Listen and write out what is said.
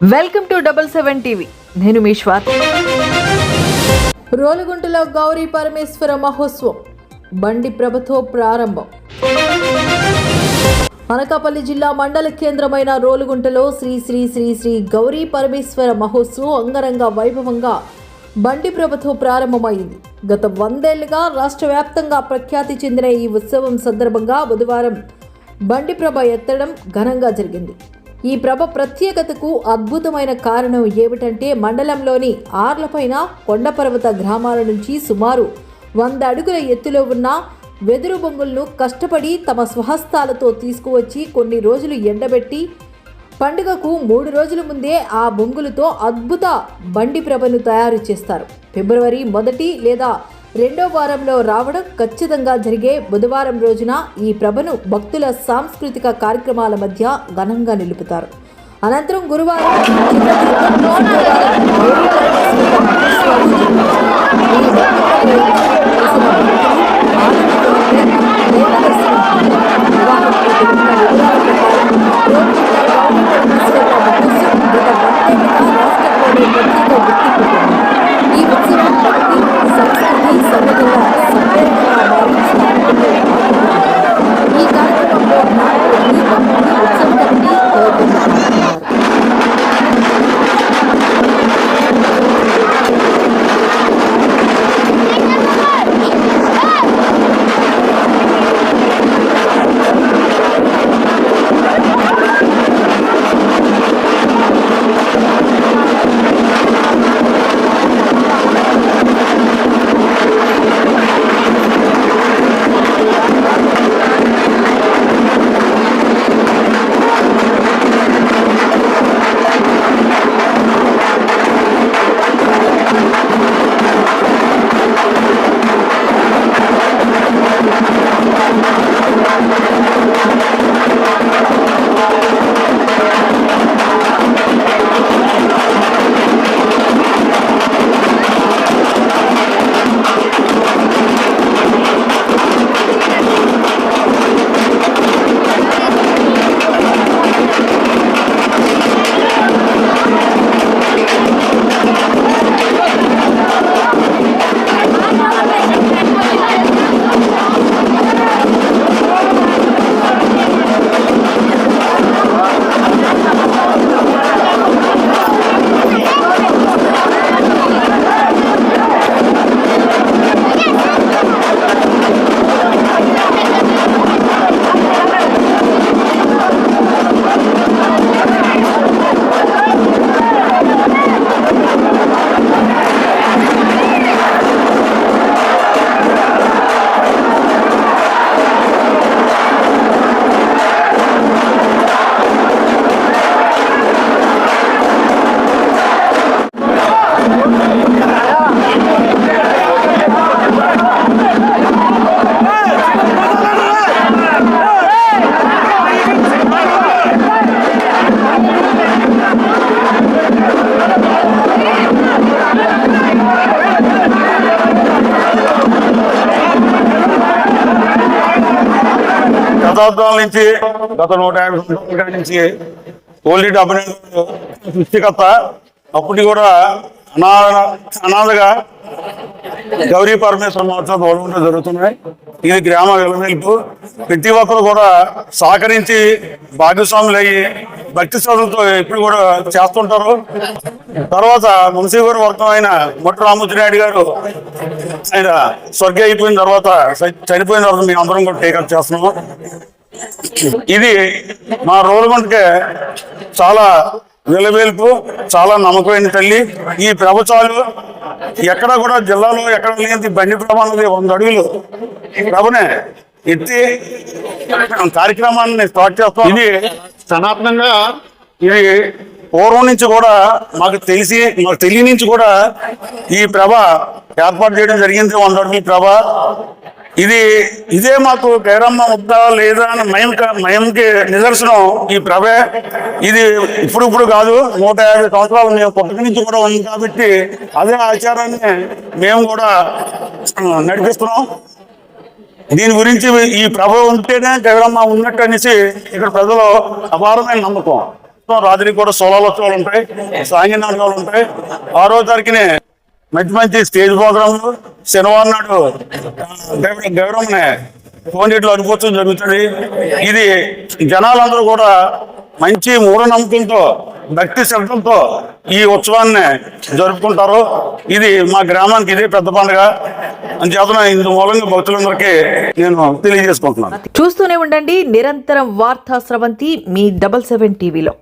Welcome to double seven TV. నేను మీ స్వాతి రోలుగుంటలో గౌరీ పరమేశ్వర మహోత్సవం. బండి ప్రభతో ప్రారంభం. అనకాపల్లి జిల్లా మండల కేంద్రమైన రోలుగుంటలో శ్రీ శ్రీ శ్రీ శ్రీ గౌరీ పరమేశ్వర మహోత్సవం అంగరంగ వైభవంగా బండి ప్రభతో ప్రారంభమైంది. గత వందేళ్ళుగా రాష్ట్ర వ్యాప్తంగా ప్రఖ్యాతి చెందిన ఈ ఉత్సవం సందర్భంగా బుధవారం బండి ప్రభ ఎత్తడం ఘనంగా జరిగింది. ఈ ప్రభ ప్రత్యేకతకు అద్భుతమైన కారణం ఏమిటంటే మండలంలోని ఆర్లపైన కొండపర్వత గ్రామాల నుంచి సుమారు వంద అడుగుల ఎత్తులో ఉన్న వెదురు బొంగులను కష్టపడి తమ స్వహస్తాలతో తీసుకువచ్చి కొన్ని రోజులు ఎండబెట్టి పండుగకు మూడు రోజుల ముందే ఆ బొంగులతో అద్భుత బండి ప్రభను తయారు చేస్తారు. ఫిబ్రవరి మొదటి లేదా రెండో వారంలో రావడం ఖచ్చితంగా జరిగే బుధవారం రోజున ఈ ప్రభను భక్తుల సాంస్కృతిక కార్యక్రమాల మధ్య ఘనంగా నిలుపుతారు. అనంతరం గురువారం శతాబ్దాల నుంచి గత నూట యాభై నుంచి ఓల్డ్ అభినందన సృష్టికర్త. అప్పటి కూడా అనాథ అనాథగా గౌరీ పరమేశ్వర మహోత్సవం తోలుకుంటూ జరుగుతున్నాయి. ఇది గ్రామ వెలువెలుపు ప్రతి ఒక్కరు కూడా సహకరించి భాగస్వాములు అయ్యి భక్తి శ్రద్ధలతో ఎప్పుడు కూడా చేస్తుంటారు. తర్వాత మున్సీ గారు వర్గం అయిన మొట్ట రామూర్తి గారు ఆయన స్వర్గం అయిపోయిన తర్వాత చనిపోయిన తర్వాత మేము అందరం కూడా టేకప్ చేస్తున్నాము. ఇది మా రోలుగుంటకే చాలా విలవేల్పు చాలా నమ్మకమైన తల్లి. ఈ ప్రభచాలు ఎక్కడ కూడా జిల్లాలో ఎక్కడ లేని బండి ప్రభ వంద అడుగులు. ప్రభనే ఎత్తి కార్యక్రమాన్ని స్టార్ట్ చేస్తాం. ఇది సనాతనంగా ఇది పూర్వం నుంచి కూడా మాకు తెలిసి మాకు తెలియ నుంచి కూడా ఈ ప్రభ ఏర్పాటు చేయడం జరిగింది వంద అడుగుల ప్రభ. ఇది ఇదే మాకు గైరమ్మ ముద్ద లేదా అని మయం మయంకి నిదర్శనం ఈ ప్రభే. ఇది ఇప్పుడు ఇప్పుడు కాదు నూట యాభై సంవత్సరాలు మేము పుట్టక నుంచి కూడా ఉంది కాబట్టి అదే ఆచారాన్ని మేము కూడా నడిపిస్తున్నాం. దీని గురించి ఈ ప్రభ ఉంటేనే జగడమ్మ ఉన్నట్టు అనేసి ఇక్కడ ప్రజలు అపారమైన నమ్మకం. మొత్తం రాత్రికి కూడా సోలాలోత్సవాలు ఉంటాయి సాంఘిక ఉంటాయి. ఆరో తారీఖునే మంచి మంచి స్టేజ్ ప్రోగ్రాంలు శనివారం నాడు గౌరవ- గౌరవనే కోనేటిలో అనుకోవచ్చం జరుగుతుంది. ఇది జనాలందరూ కూడా మంచి మూఢనమ్మకంతో భక్తి శబ్దంతో ఈ ఉత్సవాన్ని జరుపుకుంటారు. ఇది మా గ్రామానికి ఇదే పెద్ద పండుగ. అంచేతన ఇందు మూలంగా భక్తులందరికీ నేను తెలియజేసుకుంటున్నాను. చూస్తూనే ఉండండి. నిరంతరం వార్తా స్రవంతి మీ డబల్ సెవెన్ టీవీలో.